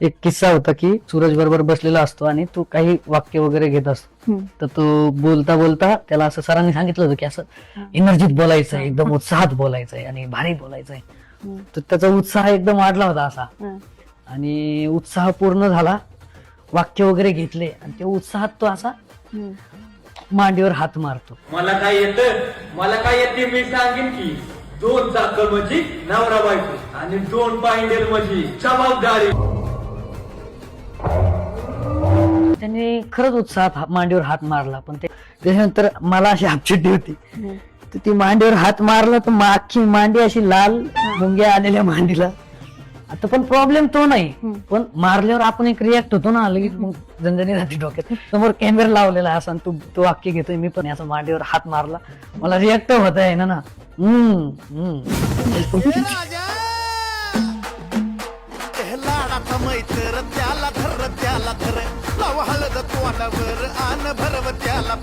एक किस्सा होता की सूरज बरोबर बसलेला असतो आणि तो काही वाक्य वगैरे घेत असतो. तर तो बोलता बोलता त्याला असं सरांनी सांगितलं होतं की असं एनर्जीत बोलायचं आहे एकदम उत्साहात बोलायचं आहे आणि भारी बोलायचं आहे हम्म. तर त्याचा उत्साह एकदम वाढला होता असा. हा. आणि उत्साह पूर्ण झाला. वाक्य वगैरे घेतले आणि त्या उत्साहात तो असा. मांडीवर हात मारतो. मला काय येतं? मला काय येते मी सांगेन की दोन चाकल म्हणजे नवरा बायको आणि दोन पायंडेल म्हणजे जबाबदारी. त्यांनी खरंच उत्साहात हा- मांडीवर हात मारला. पण ते त्याच्यानंतर मला अशी हापचिट्टी होती. तर ती मांडीवर हात मारला तर मा- अख्खी मांडी अशी लाल मुंग्या आलेल्या मांडीला. आता पण प्रॉब्लेम तो नाही. पण मारल्यावर आपण एक रिॲक्ट होतो ना लगेच मग झंझणी राहते डोक्यात. समोर कॅमेरा लावलेला असा आणि तू तो वाक्य घेतोय मी पण असं मांडीवर हात मारला. मला रिॲक्ट होत आहे ना ना. हम्म हम्म. लाडाचा मैत्र त्याला धर त्याला धर लाव आन भरव त्याला